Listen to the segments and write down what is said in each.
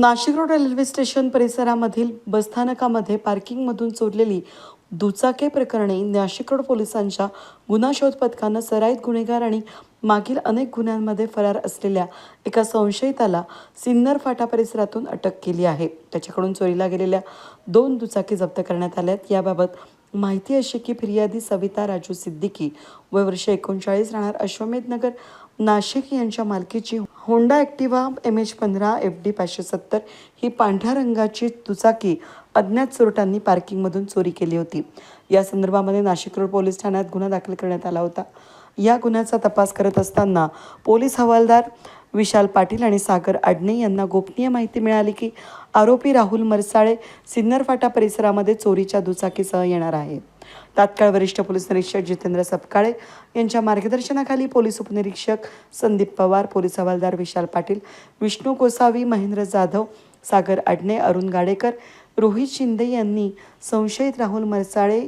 Nashik road railway station परिसरामधील बसस्थानकामध्ये पार्किंगमधून चोरलेली दुचाके प्रकरणी नाशिक रोड पोलिसांच्या गुन्हा शोध पथकानं सराईत गुन्हेगार आणि मागील अनेक गुन्ह्यांमध्ये फरार असलेल्या एका संशयिताला सिन्नर फाटा परिसरातून अटक केली आहे. त्याच्याकडून चोरीला गेलेल्या दोन दुचाकी जप्त करण्यात आल्यात. याबाबत माहिती अशी की फिर्यादी सविता राजू सिद्दीकी वय वर्ष एकोणचाळीस राहणार अश्वमेध नगर नाशिक यांच्या मालकीची होंडा ॲक्टिवा एम एच पंधरा एफ डी पाचशे सत्तर ही पांढऱ्या रंगाची दुचाकी अज्ञात चोरट्यांनी पार्किंगमधून चोरी केली होती. या संदर्भामध्ये नाशिक रोड पोलीस ठाण्यात गुन्हा दाखल करण्यात आला होता. या गुन्ह्याचा तपास करत असताना पोलीस हवालदार विशाल पाटील आणि सागर आडणे यांना गोपनीय माहिती मिळाली की आरोपी राहुल मरसाळे सिन्नर फाटा परिसरामध्ये चोरीच्या दुचाकीसह येणार आहे. तात्काळ वरिष्ठ पोलीस निरीक्षक जितेंद्र सपकाळे यांच्या मार्गदर्शनाखाली पोलीस उपनिरीक्षक संदीप पवार पोलीस हवालदार विशाल पाटील विष्णू गोसावी महेंद्र जाधव सागर आडणे अरुण गाडेकर रोहित शिंदे यांनी संशयित राहुल मरसाळे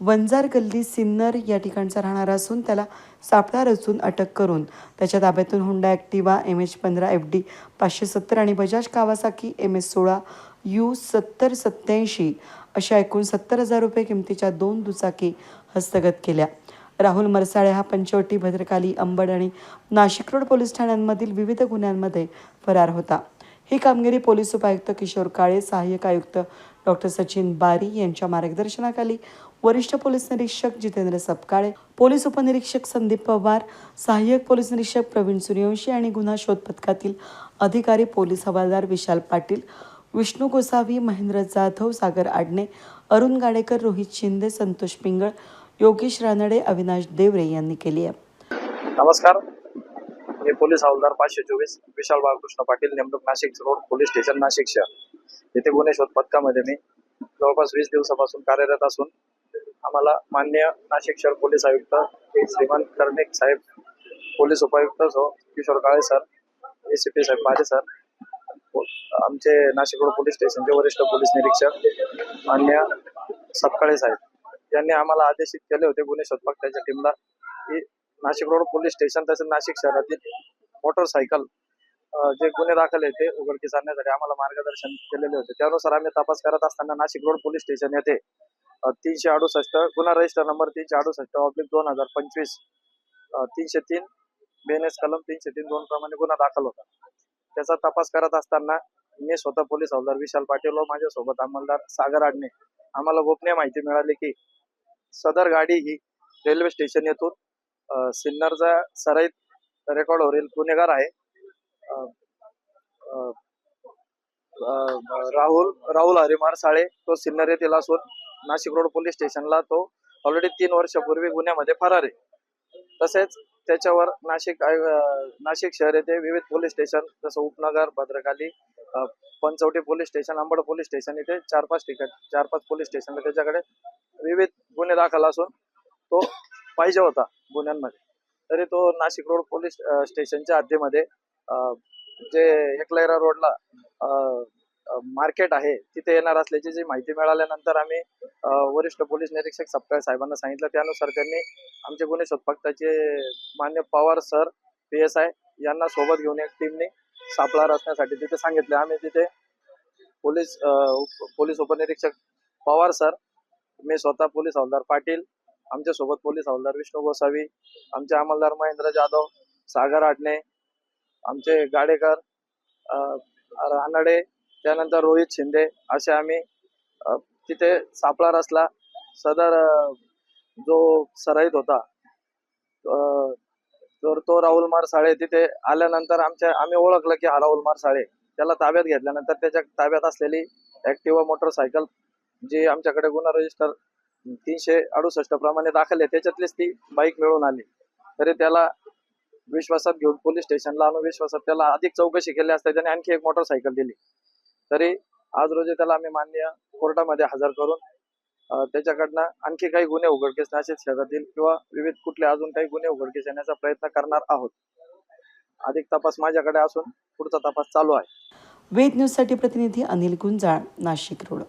वंजार गल्ली सिन्नर या ठिकाणचा राहणारा असून त्याला सापळा रचून अटक करून त्याच्या ताब्यातून होंडा ॲक्टिवा एम एच पंधरा एफ डी पाचशे सत्तर आणि बजाज कावासाकी एम एस सोळा यू सत्तर सत्याऐंशी अशा एकूण सत्तर हजार रुपये किमतीच्या दोन दुचाकी हस्तगत केल्या. राहुल मरसाळे हा पंचवटी भद्रकाली अंबड आणि नाशिक रोड पोलीस ठाण्यांमधील विविध गुन्ह्यांमध्ये फरार होता. ही कामगिरी पोलीस उपायुक्त किशोर काळे सहाय्यक आयुक्त डॉक्टर सचिन बारी यांच्या मार्गदर्शनाखाली वरिष्ठ पोलीस निरीक्षक जितेंद्र सपकाळे पोलीस उपनिरीक्षक संदीप पवार सहाय्यक पोलीस निरीक्षक प्रवीण सूर्यवंशी आणि गुन्हा शोध पथकातील अधिकारी पोलीस हवालदार विशाल पाटील विष्णू गोसावी महेंद्र जाधव सागर आडणे अरुण गाडेकर रोहित शिंदे संतोष पिंगळ योगेश रानडे अविनाश देवरे यांनी केली आहे. नमस्कार. मी पोलीस हवालदार पाचशे चोवीस विशाल बाळकृष्ण पाटील नेमणूक Nashik road police station Nashik शहर. येथे गुन्हे शोध पथकामध्ये मी जवळपास वीस दिवसापासून कार्यरत असून आम्हाला मान्य नाशिक शहर पोलीस आयुक्त श्रीमान कर्णिक साहेब पोलीस उपायुक्त so Kishor Kale sir A C P Saheb Pare sir आमचे नाशिक रोड पोलीस स्टेशनचे वरिष्ठ पोलीस निरीक्षक मान्य सपकाळे साहेब. यांनी आम्हाला आदेशित केले होते गुन्हे शोधपाक त्याच्या टीमला की नाशिक रोड पोलीस स्टेशन तसेच नाशिक शहरातील मोटरसायकल जे गुन्हे दाखल आहेत ते उघडकीस आणण्यासाठी आम्हाला मार्गदर्शन केलेले होते. त्यानुसार आम्ही तपास करत असताना नाशिक रोड पोलीस स्टेशन येथे तीनशे अडुसष्ट. गुन्हा रजिस्टर नंबर तीनशे अडुसष्ट ऑब्लिक दोन हजार पंचवीस. तीनशे तीन बेनेस कलम तीनशे तीन दोन प्रमाणे गुन्हा दाखल होता. त्याचा तपास करत असताना मी स्वतः पोलीस हवालदार विशाल पाटील व माझ्यासोबत अंमलदार सागर आडणे आम्हाला गोपनीय माहिती मिळाली की सदर गाडी ही रेल्वे स्टेशन येथून सिन्नरचा सराईत रेकॉर्डवरील गुन्हेगार आहे. राहुल राहुल हरिमार साळे तो सिन्नर येथील असून नाशिक रोड पोलीस स्टेशनला तो ऑलरेडी तीन वर्षापूर्वी गुन्ह्यामध्ये फरार आहे. तसेच त्याच्यावर नाशिक नाशिक शहर येथे विविध पोलीस स्टेशन जसं Upnagar Bhadrakali Panchavati police station Ambad police station इथे चार पाच ठिकाण चार पाच पोलीस स्टेशनला त्याच्याकडे विविध गुन्हे दाखल असून तो पाहिजे होता गुन्ह्यांमध्ये. तरी तो नाशिक रोड पोलीस स्टेशनच्या हद्दीमध्ये अ, जे एकलैरा रोडला मार्केट आहे तिथे येणार असल्याची जी माहिती मिळाल्यानंतर आम्ही वरिष्ठ पोलीस निरीक्षक सपकाळ साहेबांना सांगितलं. त्यानुसार त्यांनी आमचे गुन्हे शोधपक्ताचे मान्य Pawar sir P S I यांना सोबत घेऊन एक टीमने सापळा रचण्यासाठी तिथे सांगितले. आम्ही तिथे पोलीस उप- पोलीस उपनिरीक्षक पवार सर मी स्वतः पोलीस हवालदार पाटील आमच्यासोबत पोलीस हवालदार विष्णू गोसावी आमचे अंमलदार महेंद्र जाधव सागर आडणे आमचे गाडेकर रानडे त्यानंतर रोहित शिंदे असे आम्ही तिथे सापळा रचला सदर जो सराईत होता तर तो राहुल मारसाळे तिथे आल्यानंतर आमच्या आम्ही ओळखलं की हा राहुल मारसाळे त्याला ताब्यात घेतल्यानंतर त्याच्या ताब्यात असलेली ऍक्टिवा मोटरसायकल जी आमच्याकडे गुन्हा रजिस्टर तीनशे अडुसष्ट प्रमाणे दाखल आहे त्याच्यातलीच ती बाईक मिळून आली. तरी त्याला विश्वासात घेऊन पोलीस स्टेशनला आणून विश्वासात त्याला अधिक चौकशी केली असता त्याने आणखी एक मोटरसायकल दिली. तरी आज रोजी त्याला आम्ही मान्य कोर्टामध्ये हजर करून त्याच्याकडनं आणखी काही गुन्हे उघडकीस नाशिक शहरातील किंवा विविध कुठले अजून काही गुन्हे उघडकीस येण्याचा प्रयत्न करणार आहोत. अधिक तपास माझ्याकडे असून पुढचा तपास चालू आहे. वेद न्यूजसाठी प्रतिनिधी अनिल गुंजाळ नाशिक रोड.